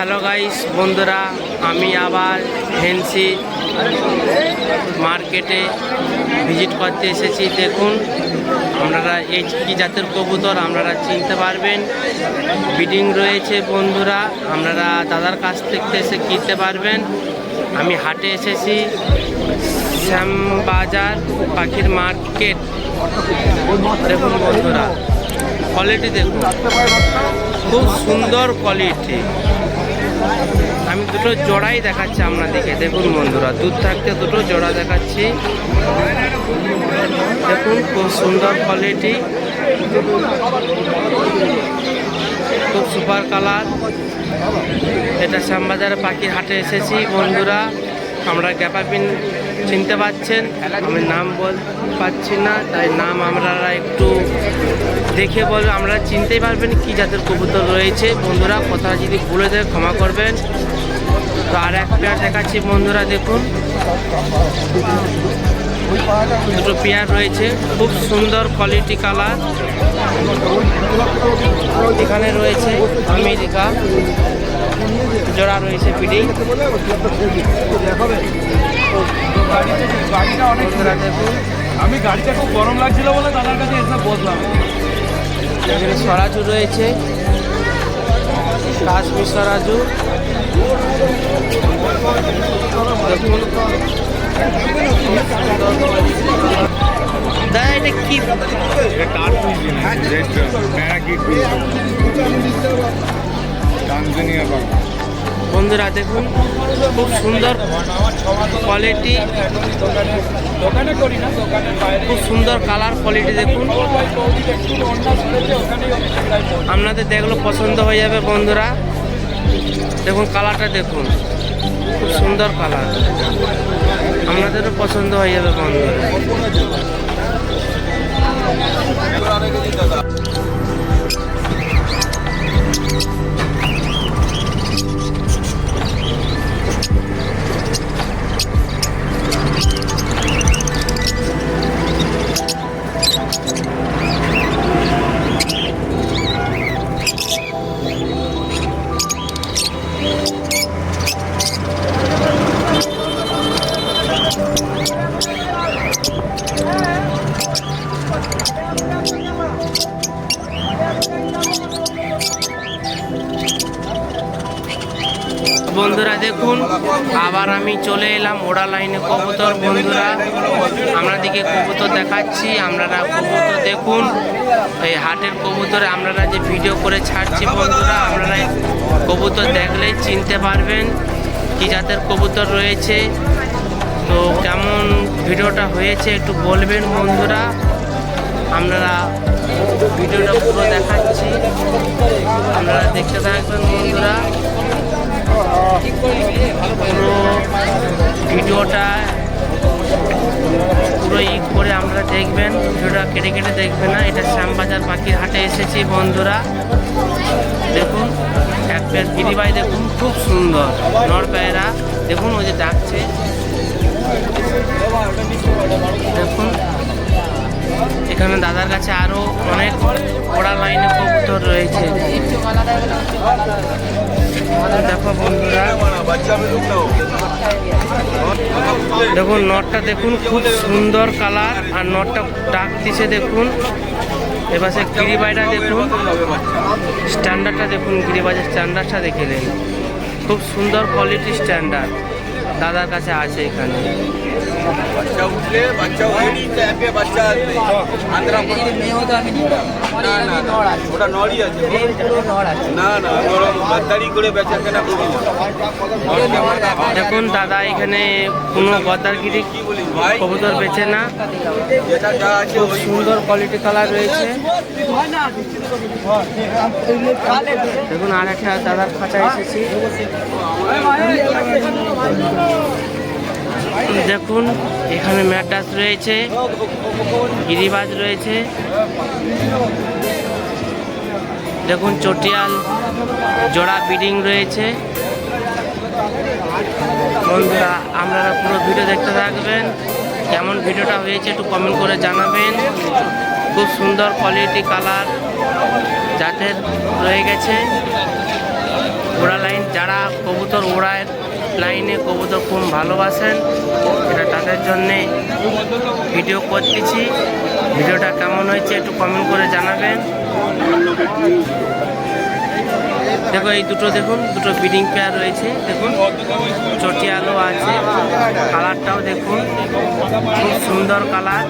Hello guys বন্ধুরা, আমি আবার ফেন্সি মার্কেটে ভিজিট করতে এসেছি। দেখুন, আপনারা এই কী জাতের কবুতর, আপনারা চিনতে পারবেন। বিডিং রয়েছে, বন্ধুরা, আপনারা দাদার কাছ থেকে এসে কিনতে পারবেন। আমি হাটে এসেছি, শ্যামবাজার পাখির মার্কেট। দেখুন, বন্ধুরা কোয়ালিটি দেখুন। খুব সুন্দর কোয়ালিটি আমি দুটো জোড়াই দেখাচ্ছি আপনাদেরকে। দেখুন বন্ধুরা দুধ থাকতে দুটো জোড়া দেখাচ্ছি। দেখুন, খুব সুন্দর কোয়ালিটি খুব সুপার কালার এটা শ্যামবাজারে পাখি হাটে এসেছি বন্ধুরা। আমরা গ্যাপাপিন চিনতে পাচ্ছেন, আমি নাম বল, পাচ্ছি না, তাই নাম আমরা একটু দেখে বল, আমরা চিনতেই পারবেন কি জাতের কবুতর রয়েছে। বন্ধুরা কথা যদি ভুলে দেয় ক্ষমা করবেন। তো আর এক পেয়ার দেখাচ্ছি বন্ধুরা, দেখুন। দুটো পেয়ার রয়েছে, খুব সুন্দর কোয়ালিটি কালার এখানে রয়েছে আমেরিকা। জোড়া রয়েছে পিডি গাড়িটা অনেক আমি গাড়িটা খুব গরম লাগছিল বলে দাদার কাছে এসে বসলাম। এখানে সরাজু রয়েছে। কাশ্মীর সরাজু দাদা এটা কি? টানজানিয়া বন্ধুরা দেখুন, খুব সুন্দর কোয়ালিটি খুব সুন্দর কালার কোয়ালিটি দেখুন। আপনাদের দেখল পছন্দ হয়ে যাবে বন্ধুরা। দেখুন কালারটা দেখুন। খুব সুন্দর কালার আপনাদেরও পছন্দ হয়ে যাবে বন্ধুরা। বন্ধুরা দেখুন, আবার আমি চলে এলাম ওড়া লাইনে। কবুতর বন্ধুরা আপনাদেরকে কবুতর দেখাচ্ছি আপনারা কবুতর দেখুন, এই হাটের কবুতরে আপনারা যে ভিডিও করে ছাড়ছি বন্ধুরা আপনারা কবুতর দেখলেই চিনতে পারবেন কি জাতের কবুতর রয়েছে। তো কেমন ভিডিওটা হয়েছে একটু বলবেন বন্ধুরা আপনারা ভিডিওটা পুরো দেখাচ্ছি। আপনারা দেখতে থাকবেন বন্ধুরা। পুরো ভিডিওটা পুরো ই করে আমরা দেখবেন, ভিডিওটা কেটে কেটে দেখবেন না। এটা শ্যামবাজার পাখির হাটে এসেছি বন্ধুরা। দেখুন, এক পেয়ার গিরিবাই দেখুন, খুব সুন্দর। নরপায়রা দেখুন ওই যে ডাকছে। দেখুন এখানে দাদার কাছে আরও অনেক ওড়া লাইনে কবুতর রয়েছে। দেখো বন্ধুরা, দেখুন, নটটা দেখুন, খুব সুন্দর কালার, আর নটটা ডাক দিছে দেখুন। সে গিরিবাইটা দেখুন, স্ট্যান্ডার্ডটা দেখুন গিরিবাজের স্ট্যান্ডার্ডটা দেখে নিন। খুব সুন্দর কোয়ালিটি স্ট্যান্ডার্ড দাদার কাছে আছে এখানে। বাচ্চা উঠলে বাচ্চা বাচ্চা আসবে না না না, ওটা নড়ই আছে না না ওরা গাদ্দারি করে বেচা কেনা করি দেখুন দাদা এখানে কোনো গদ্দারগিরি কবুতর বেচে না। আছে খুব সুন্দর কোয়ালিটি কালার রয়েছে। দেখুন আর একটা দাদার খাঁচা এসেছি। দেখুন, এখানে ম্যাটাস রয়েছে, গিরিবাজ রয়েছে। দেখুন, চটিয়াল, জোড়া বিডিং রয়েছে। বন্ধুরা, আপনারা পুরো ভিডিও দেখতে থাকবেন। কেমন ভিডিওটা হয়েছে একটু কমেন্ট করে জানাবেন। খুব সুন্দর কোয়ালিটি কালার জাতের রয়ে গেছে। ঘোড়া লাইন যারা কবুতর ওড়ায় লাইনে কবুতর খুব ভালোবাসেন। এটা তাদের জন্যে ভিডিও করতেছি। ভিডিওটা কেমন হয়েছে একটু কমেন্ট করে জানাবেন। দেখো, এই দুটো দেখুন, দুটো ব্রিডিং পেয়ার রয়েছে, দেখুন। চটিয়ালো আছে কালারটাও দেখুন। খুব সুন্দর কালার